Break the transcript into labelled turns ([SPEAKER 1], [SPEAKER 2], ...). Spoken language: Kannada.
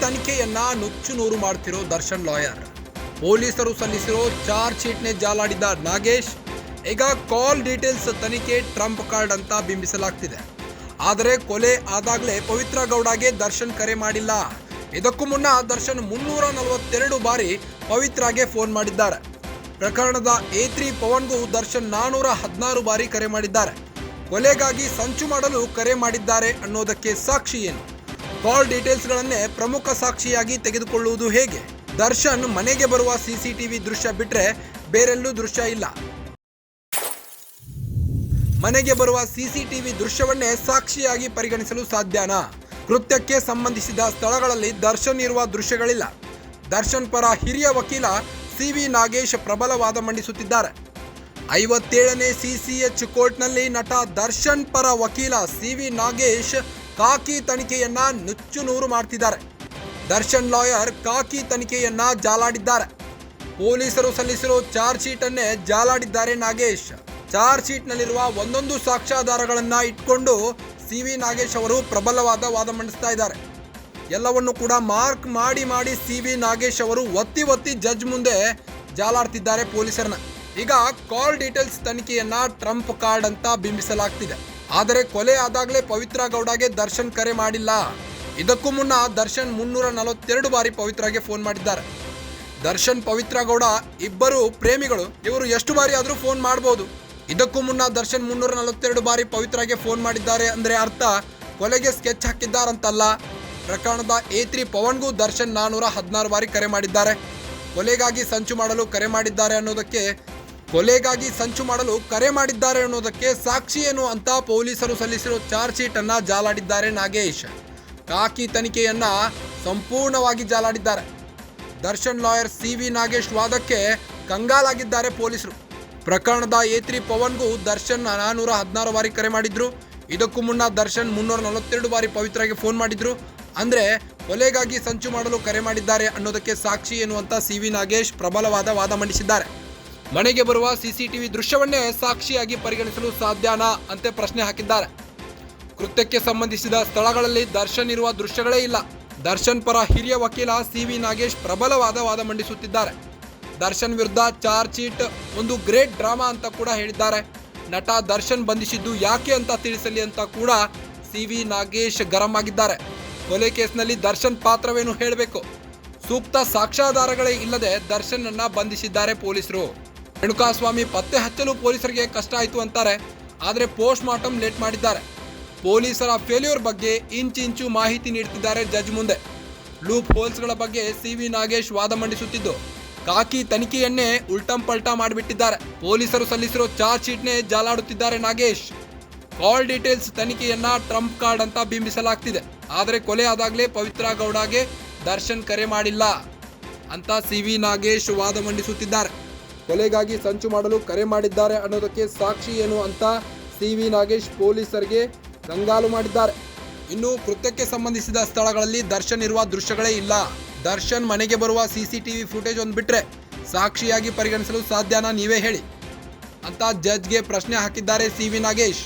[SPEAKER 1] ತನಿಖೆಯನ್ನ ನುಚ್ಚು ನೂರು ಮಾಡ್ತಿರೋ ದರ್ಶನ್ ಲಾಯರ್. ಪೊಲೀಸರು ಸಲ್ಲಿಸಿರೋ ಚಾರ್ಜ್ ಶೀಟ್ನೇ ಜಾಲಾಡಿದ ನಾಗೇಶ್, ಈಗ ಕಾಲ್ ಡೀಟೇಲ್ಸ್ ತನಿಖೆ ಟ್ರಂಪ್ ಕಾರ್ಡ್ ಅಂತ ಬಿಂಬಿಸಲಾಗ್ತಿದೆ. ಆದರೆ ಕೊಲೆ ಆದಾಗಲೇ ಪವಿತ್ರ ಗೌಡಗೆ ದರ್ಶನ್ ಕರೆ ಮಾಡಿಲ್ಲ. ಇದಕ್ಕೂ ಮುನ್ನ ದರ್ಶನ್ ಮುನ್ನೂರ ನಲವತ್ತೆರಡು ಬಾರಿ ಪವಿತ್ರಾಗೆ ಫೋನ್ ಮಾಡಿದ್ದಾರೆ. ಪ್ರಕರಣದ ಎ ತ್ರೀ ಪವನ್ಗೂ ದರ್ಶನ್ ನಾನೂರ ಹದಿನಾರು ಬಾರಿ ಕರೆ ಮಾಡಿದ್ದಾರೆ. ಕೊಲೆಗಾಗಿ ಸಂಚು ಮಾಡಲು ಕರೆ ಮಾಡಿದ್ದಾರೆ ಅನ್ನೋದಕ್ಕೆ ಸಾಕ್ಷಿ ಏನು? ಕಾಲ್ ಡೀಟೇಲ್ಸ್ಗಳನ್ನೇ ಪ್ರಮುಖ ಸಾಕ್ಷಿಯಾಗಿ ತೆಗೆದುಕೊಳ್ಳುವುದು ಹೇಗೆ? ದರ್ಶನ್ ಮನೆಗೆ ಬರುವ ಸಿಸಿಟಿವಿ ದೃಶ್ಯ ಬಿಟ್ರೆ ಬೇರೆಲ್ಲೂ ದೃಶ್ಯ ಇಲ್ಲ. ಮನೆಗೆ ಬರುವ ಸಿಸಿಟಿವಿ ದೃಶ್ಯವನ್ನೇ ಸಾಕ್ಷಿಯಾಗಿ ಪರಿಗಣಿಸಲು ಸಾಧ್ಯನಾ? ಕೃತ್ಯಕ್ಕೆ ಸಂಬಂಧಿಸಿದ ಸ್ಥಳಗಳಲ್ಲಿ ದರ್ಶನ್ ಇರುವ ದೃಶ್ಯಗಳಿಲ್ಲ. ದರ್ಶನ್ ಪರ ಹಿರಿಯ ವಕೀಲ ಸಿ ವಿ ನಾಗೇಶ್ ಪ್ರಬಲ ವಾದ ಮಂಡಿಸುತ್ತಿದ್ದಾರೆ. ಐವತ್ತೇಳನೇ ಸಿಸಿಎಚ್ ಕೋರ್ಟ್ನಲ್ಲಿ ನಟ ದರ್ಶನ್ ಪರ ವಕೀಲ ಸಿ ವಿ ನಾಗೇಶ್ ಕಾಕಿ ತನಿಖೆಯನ್ನ ನುಚ್ಚು ನೂರು ಮಾಡ್ತಿದ್ದಾರೆ. ದರ್ಶನ್ ಲಾಯರ್ ಕಾಕಿ ತನಿಖೆಯನ್ನ ಜಾಲಾಡಿದ್ದಾರೆ. ಪೊಲೀಸರು ಸಲ್ಲಿಸಿರೋ ಚಾರ್ಜ್ ಶೀಟ್ ಅನ್ನೇ ಜಾಲಾಡಿದ್ದಾರೆ ನಾಗೇಶ್. ಚಾರ್ಜ್ ಶೀಟ್ನಲ್ಲಿರುವ ಒಂದೊಂದು ಸಾಕ್ಷ್ಯಾಧಾರಗಳನ್ನ ಇಟ್ಕೊಂಡು ಸಿ ವಿ ನಾಗೇಶ್ ಅವರು ಪ್ರಬಲವಾದ ವಾದ ಮಂಡಿಸ್ತಾ ಇದ್ದಾರೆ. ಎಲ್ಲವನ್ನು ಕೂಡ ಮಾರ್ಕ್ ಮಾಡಿ ಮಾಡಿ ಸಿ ವಿ ನಾಗೇಶ್ ಅವರು ಒತ್ತಿ ಒತ್ತಿ ಜಡ್ಜ್ ಮುಂದೆ ಜಾಲಾಡ್ತಿದ್ದಾರೆ ಪೊಲೀಸರನ್ನ. ಈಗ ಕಾಲ್ ಡೀಟೇಲ್ಸ್ ತನಿಖೆಯನ್ನ ಟ್ರಂಪ್ ಕಾರ್ಡ್ ಅಂತ ಬಿಂಬಿಸಲಾಗ್ತಿದೆ. ಆದರೆ ಕೊಲೆ ಆದಾಗಲೇ ಪವಿತ್ರ ಗೌಡಗೆ ದರ್ಶನ್ ಕರೆ ಮಾಡಿಲ್ಲ. ಇದಕ್ಕೂ ಮುನ್ನ ದರ್ಶನ್ ಮುನ್ನೂರ ನಲವತ್ತೆರಡು ಬಾರಿ ಪವಿತ್ರಗೆ ಫೋನ್ ಮಾಡಿದ್ದಾರೆ. ದರ್ಶನ್, ಪವಿತ್ರ ಗೌಡ ಇಬ್ಬರು ಪ್ರೇಮಿಗಳು, ಇವರು ಎಷ್ಟು ಬಾರಿ ಆದರೂ ಫೋನ್ ಮಾಡಬಹುದು ಇದಕ್ಕೂ ಮುನ್ನ ದರ್ಶನ್ ಮುನ್ನೂರ ನಲವತ್ತೆರಡು ಬಾರಿ ಪವಿತ್ರಗೆ ಫೋನ್ ಮಾಡಿದ್ದಾರೆ ಅಂದ್ರೆ ಅರ್ಥ, ಕೊಲೆಗೆ ಸ್ಕೆಚ್ ಹಾಕಿದ್ದಾರಂತಲ್ಲ. ಪ್ರಕರಣದ ಎ ತ್ರೀ ಪವನ್ಗೂ ದರ್ಶನ್ ನಾನೂರ ಹದಿನಾರು ಬಾರಿ ಕರೆ ಮಾಡಿದ್ದಾರೆ. ಕೊಲೆಗಾಗಿ ಸಂಚು ಮಾಡಲು ಕರೆ ಮಾಡಿದ್ದಾರೆ ಅನ್ನೋದಕ್ಕೆ ಕೊಲೆಗಾಗಿ ಸಂಚು ಮಾಡಲು ಕರೆ ಮಾಡಿದ್ದಾರೆ ಅನ್ನೋದಕ್ಕೆ ಸಾಕ್ಷಿ ಏನು ಅಂತ ಪೊಲೀಸರು ಸಲ್ಲಿಸಿರೋ ಚಾರ್ಜ್ ಶೀಟ್ ಅನ್ನ ಜಾಲಾಡಿದ್ದಾರೆ ನಾಗೇಶ್. ಕಾಕಿ ತನಿಖೆಯನ್ನ ಸಂಪೂರ್ಣವಾಗಿ ಜಾಲಾಡಿದ್ದಾರೆ. Darshan lawyer C V Nagesh ವಾದಕ್ಕೆ ಕಂಗಾಲಾಗಿದ್ದಾರೆ ಪೊಲೀಸರು. ಪ್ರಕರಣದ ಎ ತ್ರೀ ಪವನ್ಗೂ ದರ್ಶನ್ ನಾನೂರ ಹದಿನಾರು ಬಾರಿ ಕರೆ ಮಾಡಿದ್ರು. ಇದಕ್ಕೂ ಮುನ್ನ ದರ್ಶನ್ ಮುನ್ನೂರ ನಲವತ್ತೆರಡು ಬಾರಿ ಪವಿತ್ರಗೆ ಫೋನ್ ಮಾಡಿದ್ರು. ಅಂದ್ರೆ ಕೊಲೆಗಾಗಿ ಸಂಚು ಮಾಡಲು ಕರೆ ಮಾಡಿದ್ದಾರೆ ಅನ್ನೋದಕ್ಕೆ ಸಾಕ್ಷಿ ಎನ್ನುವಂತ ಸಿ ವಿ ನಾಗೇಶ್ ಪ್ರಬಲವಾದ ವಾದ ಮಂಡಿಸಿದ್ದಾರೆ. ಮನೆಗೆ ಬರುವ ಸಿಸಿಟಿವಿ ದೃಶ್ಯವನ್ನೇ ಸಾಕ್ಷಿಯಾಗಿ ಪರಿಗಣಿಸಲು ಸಾಧ್ಯನಾ ಅಂತ ಪ್ರಶ್ನೆ ಹಾಕಿದ್ದಾರೆ. ಕೃತ್ಯಕ್ಕೆ ಸಂಬಂಧಿಸಿದ ಸ್ಥಳಗಳಲ್ಲಿ ದರ್ಶನ್ ಇರುವ ದೃಶ್ಯಗಳೇ ಇಲ್ಲ. ದರ್ಶನ್ ಪರ ಹಿರಿಯ ವಕೀಲ ಸಿ ವಿ ನಾಗೇಶ್ ಪ್ರಬಲವಾದ ವಾದ ಮಂಡಿಸುತ್ತಿದ್ದಾರೆ. ದರ್ಶನ್ ವಿರುದ್ಧ ಚಾರ್ಜ್ ಶೀಟ್, ಒಂದು ಗ್ರೇಟ್ ಡ್ರಾಮಾ ಅಂತ ಕೂಡ ಹೇಳಿದ್ದಾರೆ. ನಟ ದರ್ಶನ್ ಬಂಧಿಸಿದ್ದು ಯಾಕೆ ಅಂತ ತಿಳಿಸಲಿ ಅಂತ ಕೂಡ ಸಿ ವಿ ನಾಗೇಶ್ ಗರಂ ಆಗಿದ್ದಾರೆ. ಕೊಲೆ ಕೇಸ್ನಲ್ಲಿ ದರ್ಶನ್ ಪಾತ್ರವೇನು ಹೇಳಬೇಕು? ಸೂಕ್ತ ಸಾಕ್ಷ್ಯಾಧಾರಗಳೇ ಇಲ್ಲದೆ ದರ್ಶನ್ ಅನ್ನ ಬಂಧಿಸಿದ್ದಾರೆ ಪೊಲೀಸರು. ರೇಣುಕಾಸ್ವಾಮಿ ಪತ್ತೆ ಹಚ್ಚಲು ಪೊಲೀಸರಿಗೆ ಕಷ್ಟ ಆಯಿತು ಅಂತಾರೆ, ಆದರೆ ಪೋಸ್ಟ್ ಮಾರ್ಟಮ್ ಲೇಟ್ ಮಾಡಿದ್ದಾರೆ. ಪೊಲೀಸರ ಫೇಲ್ಯೂರ್ ಬಗ್ಗೆ ಇಂಚಿಂಚು ಮಾಹಿತಿ ನೀಡುತ್ತಿದ್ದಾರೆ ಜಡ್ಜ್ ಮುಂದೆ. ಲೂಪ್ ಹೋಲ್ಸ್ಗಳ ಬಗ್ಗೆ ಸಿ ವಿ ನಾಗೇಶ್ ವಾದ ಮಂಡಿಸುತ್ತಿದ್ದು, ಕಾಕಿ ತನಿಖೆಯನ್ನೇ ಉಲ್ಟಂ ಪಲ್ಟಾ ಮಾಡಿಬಿಟ್ಟಿದ್ದಾರೆ. ಪೊಲೀಸರು ಸಲ್ಲಿಸಿರೋ ಚಾರ್ಜ್ ಶೀಟ್ನೇ ಜಾಲಾಡುತ್ತಿದ್ದಾರೆ ನಾಗೇಶ್. ಕಾಲ್ ಡೀಟೇಲ್ಸ್ ತನಿಖೆಯನ್ನ ಟ್ರಂಪ್ ಕಾರ್ಡ್ ಅಂತ ಬಿಂಬಿಸಲಾಗ್ತಿದೆ. ಆದರೆ ಕೊಲೆ ಆದಾಗಲೇ ಪವಿತ್ರ ಗೌಡಗೆ ದರ್ಶನ್ ಕರೆ ಮಾಡಿಲ್ಲ ಅಂತ ಸಿ ವಿ ನಾಗೇಶ್ ವಾದ ಮಂಡಿಸುತ್ತಿದ್ದಾರೆ. ಕೊಲೆಗಾಗಿ ಸಂಚು ಮಾಡಲು ಕರೆ ಮಾಡಿದ್ದಾರೆ ಅನ್ನೋದಕ್ಕೆ ಸಾಕ್ಷಿ ಏನು ಅಂತ ಸಿ ವಿ ನಾಗೇಶ್ ಪೊಲೀಸರಿಗೆ ಕಂಗಾಲು ಮಾಡಿದ್ದಾರೆ. ಇನ್ನು ಕೃತ್ಯಕ್ಕೆ ಸಂಬಂಧಿಸಿದ ಸ್ಥಳಗಳಲ್ಲಿ ದರ್ಶನ್ ಇರುವ ದೃಶ್ಯಗಳೇ ಇಲ್ಲ. ದರ್ಶನ್ ಮನೆಗೆ ಬರುವ ಸಿಸಿಟಿವಿ ಫುಟೇಜ್ ಒಂದು ಬಿಟ್ರೆ ಸಾಕ್ಷಿಯಾಗಿ ಪರಿಗಣಿಸಲು ಸಾಧ್ಯನಾ ನೀವೇ ಹೇಳಿ. ಅಂತ ಜಡ್ಜ್ಗೆ ಪ್ರಶ್ನೆ ಹಾಕಿದ್ದಾರೆ ಸಿ ವಿ ನಾಗೇಶ್.